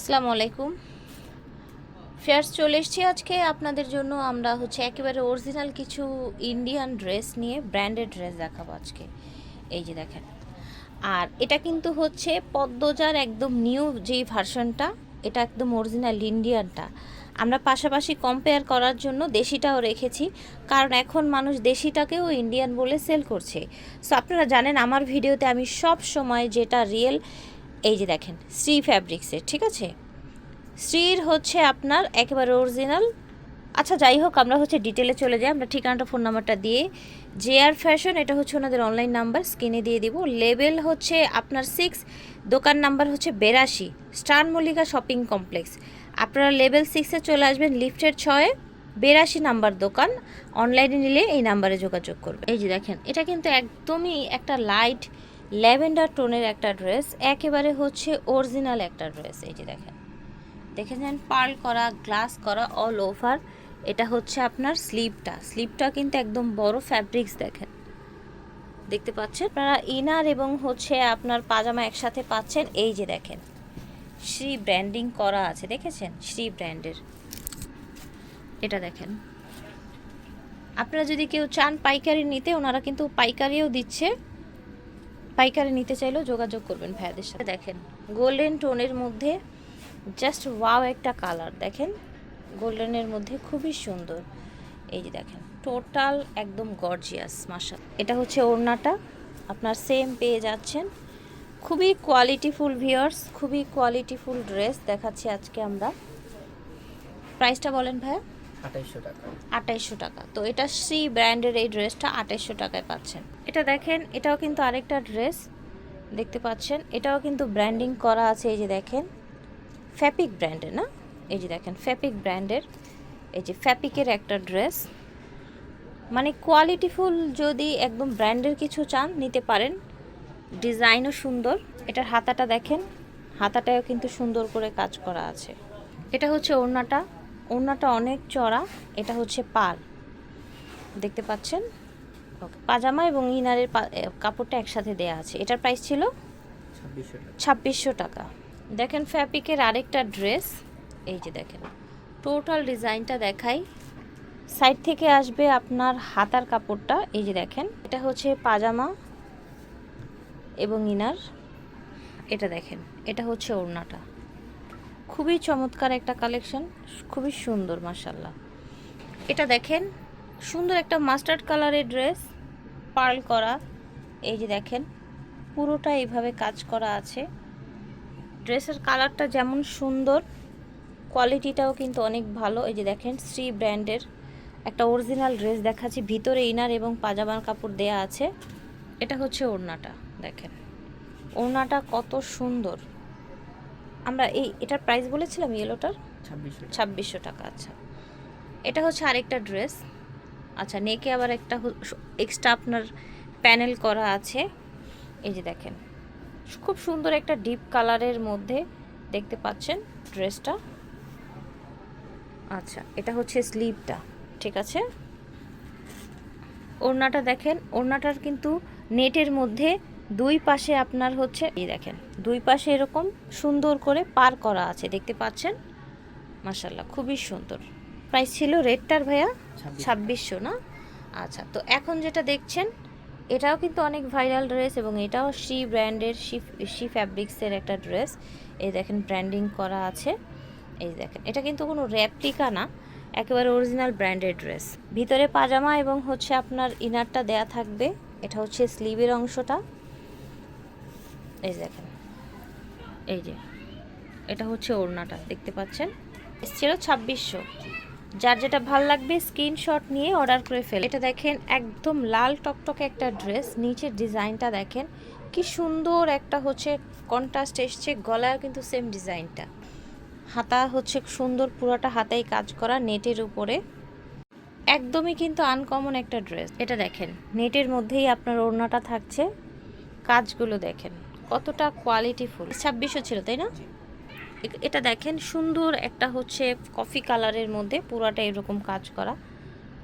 আসসালামু আলাইকুম। ফেয়ার্স, চলে এসেছি আজকে আপনাদের জন্য। আমরা হচ্ছে একেবারে অরিজিনাল কিছু ইন্ডিয়ান ড্রেস নিয়ে ব্র্যান্ডেড ড্রেস দেখাবো আজকে। এই যে দেখেন। আর এটা কিন্তু হচ্ছে পদ্মজার একদম নিউ যেই ভার্সনটা এটা একদম অরিজিনাল ইন্ডিয়ানটা আমরা পাশাপাশি কম্পেয়ার করার জন্য দেশিটাও রেখেছি, কারণ এখন মানুষ দেশিটাকেও ইন্ডিয়ান বলে সেল করছে। সো আপনারা জানেন, আমার ভিডিওতে আমি সব সময় যেটা রিয়েল এই যে দেখেন শ্রী ফ্যাব্রিক্সের ঠিক আছে? শ্রীর হচ্ছে আপনার একেবারে অরিজিনাল আচ্ছা যাই হোক, আমরা হচ্ছে ডিটেলে চলে যাই। আমরা ঠিকানাটা ফোন নাম্বারটা দিয়ে জে আর ফ্যাশন এটা হচ্ছে ওনাদের অনলাইন নাম্বার স্ক্রিনে দিয়ে দিব। লেবেল হচ্ছে আপনার সিক্স দোকান নাম্বার হচ্ছে বেরাশি, স্টার মল্লিকা শপিং কমপ্লেক্স আপনারা লেভেল সিক্সে চলে আসবেন লিফটের ছয়ে, বেরাশি নাম্বার দোকান। অনলাইনে নিলে এই নাম্বারে যোগাযোগ করবে এই যে দেখেন, এটা কিন্তু একদমই একটা লাইট ল্যাভেন্ডার টোনের একটা ড্রেস, একেবারে হচ্ছে অরিজিনাল একটা ড্রেস, এই যে দেখেন। দেখেছেন পার্ল করা, গ্লাস করা অল ওভার এটা হচ্ছে আপনার স্লিপটা। স্লিপটা কিন্তু একদম বড় ফ্যাব্রিক্স দেখেন। দেখতে পাচ্ছেন, আপনারা ইনার এবং হচ্ছে আপনার পাজামা একসাথে পাচ্ছেন, এই যে দেখেন। শ্রী ব্র্যান্ডিং করা আছে, দেখেছেন? শ্রী ব্র্যান্ডের। এটা দেখেন। আপনারা যদি কেউ চান পাইকারি নিতে, ওনারা কিন্তু পাইকারিও দিচ্ছে। পাইকারি নিতে চাইলেও যোগাযোগ করবেন ভাইয়াদের সাথে। দেখেন গোল্ডেন টোনের মধ্যে জাস্ট ওয়াও একটা কালার দেখেন গোল্ডেনের মধ্যে খুবই সুন্দর। এই যে দেখেন টোটাল একদম গর্জিয়াস মাসা এটা হচ্ছে ওড়নাটা আপনার সেম পেয়ে যাচ্ছেন। খুবই কোয়ালিটিফুল ভিওর্স খুবই কোয়ালিটিফুল ড্রেস দেখাচ্ছি আজকে আমরা। প্রাইসটা বলেন ভাইয়া? আঠাইশশো টাকা। আঠাইশশো টাকা। তো এটা শ্রী ব্র্যান্ডের এই ড্রেসটা আঠাইশশো টাকায় পাচ্ছেন। এটা দেখেন, এটাও কিন্তু আরেকটা ড্রেস দেখতে পাচ্ছেন। এটাও কিন্তু ব্র্যান্ডিং করা আছে, এই যে দেখেন। ফ্যাপিক ব্র্যান্ডের না? এই যে দেখেন ফ্যাপিক ব্র্যান্ডের এই যে ফ্যাপিকের একটা ড্রেস। মানে কোয়ালিটিফুল যদি একদম ব্র্যান্ডের কিছু চান, নিতে পারেন। ডিজাইনও সুন্দর। এটার হাতাটা দেখেন হাতাটাও কিন্তু সুন্দর করে কাজ করা আছে। এটা হচ্ছে ওড়নাটা। ওড়নাটা অনেক চড়া, এটা হচ্ছে পার দেখতে পাচ্ছেন? পাজামা এবং ইনারের কাপড়টা একসাথে দেয়া আছে। এটার প্রাইস ছিল ছাব্বিশশো টাকা। ছাব্বিশশো টাকা। দেখেন ফ্যাপিকের আরেকটা ড্রেস এই যে দেখেন টোটাল ডিজাইনটা দেখাই। সাইড থেকে আসবে আপনার হাতার কাপড়টা। এই যে দেখেন এটা হচ্ছে পাজামা এবং ইনার। এটা দেখেন এটা হচ্ছে ওড়নাটা। খুবই চমৎকার একটা কালেকশন খুবই সুন্দর মাসাল্লাহ এটা দেখেন সুন্দর একটা মাস্টার্ড কালারের ড্রেস পার্ল করা এই যে দেখেন পুরোটা এইভাবে কাজ করা আছে। ড্রেসের কালারটা যেমন সুন্দর কোয়ালিটিটাও কিন্তু অনেক ভালো। এই যে দেখেন শ্রী ব্র্যান্ডের একটা অরিজিনাল ড্রেস দেখাচ্ছি। ভিতরে ইনার এবং পাজামার কাপড় দেয়া আছে। এটা হচ্ছে ওড়নাটা দেখেন। ওড়নাটা কত সুন্দর। আমরা এই এটার প্রাইস বলেছিলাম ইয়েলোটার ছাব্বিশশো টাকা আচ্ছা। এটা হচ্ছে আরেকটা ড্রেস। আচ্ছা নেকে আবার একটা এক্সট্রা আপনার প্যানেল করা আছে। এই যে দেখেন, খুব সুন্দর একটা ডিপ কালারের মধ্যে দেখতে পাচ্ছেন ড্রেসটা আচ্ছা এটা হচ্ছে স্লিভটা ঠিক আছে? ওড়নাটা দেখেন, ওড়নাটার কিন্তু নেটের মধ্যে দুই পাশে আপনার হচ্ছে, এই দেখেন, দুই পাশে এরকম সুন্দর করে পার করা আছে, দেখতে পাচ্ছেন? মাসাল্লাহ খুবই সুন্দর। প্রাইস ছিল রেডটার ভাইয়া ছাব্বিশশো। না? আচ্ছা তো এখন যেটা দেখছেন এটাও কিন্তু অনেক ভাইরাল ড্রেস এবং এটাও শি ব্র্যান্ডের শি শি ফ্যাব্রিক্সের একটা ড্রেস। এই দেখেন ব্র্যান্ডিং করা আছে। এই দেখেন এটা কিন্তু কোনো র্যাপ্লিকা না একেবারে অরিজিনাল ব্র্যান্ডেড ড্রেস। ভিতরে পাজামা এবং হচ্ছে আপনার ইনারটা দেয়া থাকবে এটা হচ্ছে স্লিভের অংশটা। এই দেখেন এই যে এটা হচ্ছে ওড়নাটা দেখতে পাচ্ছেন? ছিল ছাব্বিশশো। যার যেটা ভালো লাগবে স্ক্রিনশট নিয়ে অর্ডার করে ফেল। এটা দেখেন একদম লাল টকটকে একটা ড্রেস নিচের ডিজাইনটা দেখেন। কি সুন্দর একটা হচ্ছে কন্ট্রাস্ট এসছে গলায় কিন্তু সেম ডিজাইনটা হাতা হচ্ছে সুন্দর, পুরোটা হাতায় কাজ করা নেটের উপরে। একদমই কিন্তু আনকমন একটা ড্রেস এটা দেখেন, নেটের মধ্যেই আপনার ওড়নাটা থাকছে। কাজগুলো দেখেন, কতটা কোয়ালিটিফুল ছাব্বিশশো ছিল, তাই না? এটা দেখেন, সুন্দর একটা হচ্ছে কফি কালারের মধ্যে পুরাটা এরকম কাজ করা।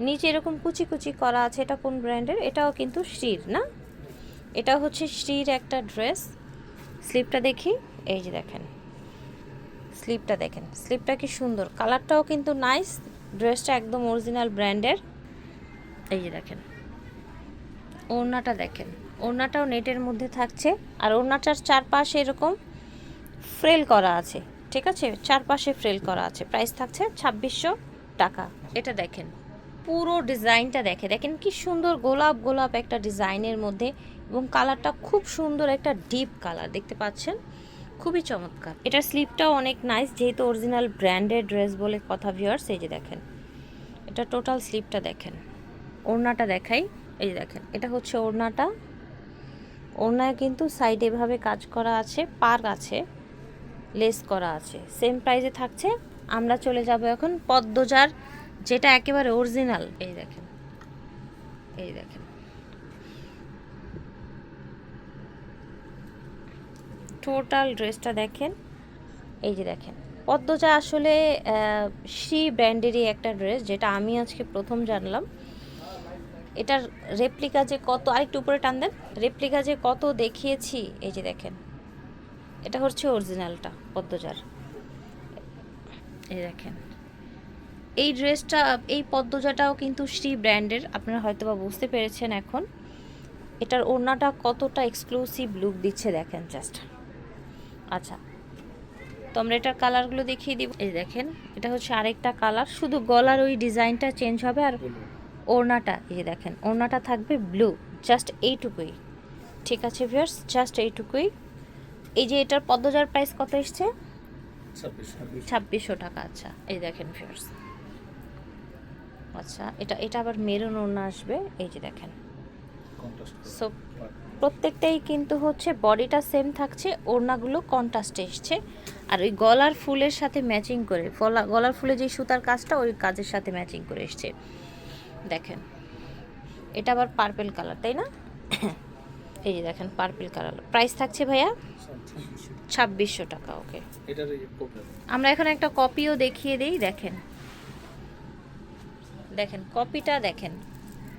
নিচে এরকম কুচি কুচি করা আছে, এটা কোন ব্র্যান্ডের এটাও কিন্তু শ্রীর, না? এটা হচ্ছে শ্রীর একটা ড্রেস স্লিপটা দেখি, এই যে দেখেন। স্লিপটা দেখেন স্লিপটা কি সুন্দর। কালারটাও কিন্তু নাইস ড্রেসটা একদম অরিজিনাল ব্র্যান্ডের এই যে দেখেন। ওড়নাটা দেখেন। ওড়নাটাও নেটের মধ্যে থাকছে। আর ওড়নাটার চারপাশে এরকম। ফ্রেল করা আছে, ঠিক আছে? চারপাশে ফ্রেল করা আছে। প্রাইস থাকছে ছাব্বিশশো টাকা। এটা দেখেন, পুরো ডিজাইনটা দেখে। দেখেন কি সুন্দর গোলাপ গোলাপ একটা ডিজাইনের মধ্যে এবং কালারটা খুব সুন্দর একটা ডিপ কালার, দেখতে পাচ্ছেন? খুবই চমৎকার। এটার স্লিপটাও অনেক নাইস যেহেতু অরিজিনাল ব্র্যান্ডেড ড্রেস বলে কথা ভিউয়ার্স এই যে দেখেন, এটা টোটাল স্লিপটা দেখেন। ওড়নাটা দেখাই, এই যে দেখেন, এটা হচ্ছে ওড়নাটা। ওড়নায় কিন্তু সাইডে এভাবে কাজ করা আছে, পার্ক আছে। লেস করা আছে। সেম প্রাইজে থাকছে। আমরা চলে যাব এখন পদ্মজার, যেটা একেবারে অরিজিনাল এই দেখেন। এই দেখেন। টোটাল ড্রেসটা দেখেন। এই যে দেখেন। পদ্মজা আসলে শ্রী ব্র্যান্ডেরই একটা ড্রেস যেটা আমি আজকে প্রথম জানলাম। এটার রেপ্লিকা যে কত, আরেকটু উপরে টান দেন। রেপ্লিকা যে কত দেখিয়েছি, এই যে দেখেন। এটা হচ্ছে অরিজিনালটা পদ্মজার। এই দেখেন। এই ড্রেসটা এই পদ্মজাটাও কিন্তু শ্রী ব্র্যান্ডের আপনারা হয়তো বা বুঝতে পেরেছেন এখন। এটার ওড়নাটা কতটা এক্সক্লুসিভ লুক দিচ্ছে দেখেন জাস্ট আচ্ছা তো আমরা এটার কালারগুলো দেখিয়ে দিব। এই দেখেন এটা হচ্ছে আরেকটা কালার শুধু গলার ওই ডিজাইনটা চেঞ্জ হবে আর ওড়নাটা এই দেখেন ওড়নাটা থাকবে ব্লু জাস্ট এইটুকুই। ঠিক আছে ভিউয়ার্স জাস্ট এইটুকুই। এই যে এটার পদ্মজার প্রাইস কত এসছে? ছাব্বিশ ছাব্বিশ। ছাব্বিশশো টাকা আচ্ছা। এই দেখেন ভিউয়ার্স আচ্ছা এটা এটা আবার মেরুন ওড়না আসবে। এই যে দেখেন। সো প্রত্যেকটাই কিন্তু হচ্ছে বডিটা সেম থাকছে ওড়নাগুলো কন্ট্রাস্টে এসছে। আর ওই গলার ফুলের সাথে ম্যাচিং করে গলা গলার ফুলে যে সুতার কাজটা ওই কাজের সাথে ম্যাচিং করে এসছে। দেখেন। এটা আবার পার্পেল কালার তাই না? এই যে দেখেন পার্পল কালার প্রাইস থাকছে ভাইয়া? ছাব্বিশশো টাকা ওকে আমরা এখন একটা কপিও দেখিয়ে দেই দেখেন। দেখেন কপিটা দেখেন।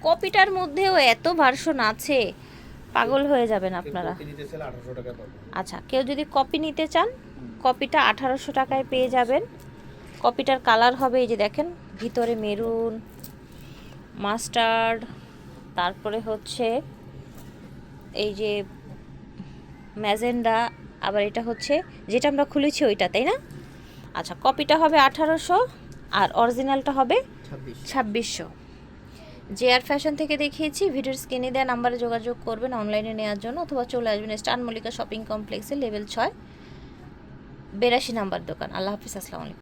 কপিটার মধ্যেও এত ভার্সন আছে পাগল হয়ে যাবেন আপনারা। আচ্ছা কেউ যদি কপি নিতে চান কপিটা আঠারোশো টাকায় পেয়ে যাবেন। কপিটার কালার হবে এই যে দেখেন ভিতরে মেরুন মাস্টার্ড তারপরে হচ্ছে এই যে ম্যাজেন্ডা আবার এটা হচ্ছে যেটা আমরা খুলেছি ওইটা তাই না? আচ্ছা কপিটা হবে আঠারোশো আর অরিজিনালটা হবে ছাব্বিশশো। জে আর ফ্যাশন থেকে দেখিয়েছি ভিডিওর স্ক্রিনে দেওয়া নাম্বারে যোগাযোগ করবেন অনলাইনে নেওয়ার জন্য অথবা চলে আসবেন স্টার মল্লিকা শপিং কমপ্লেক্সে লেভেল ছয় বেরাশি নাম্বার দোকান। আল্লাহ হাফিজ আসসালামু আলাইকুম।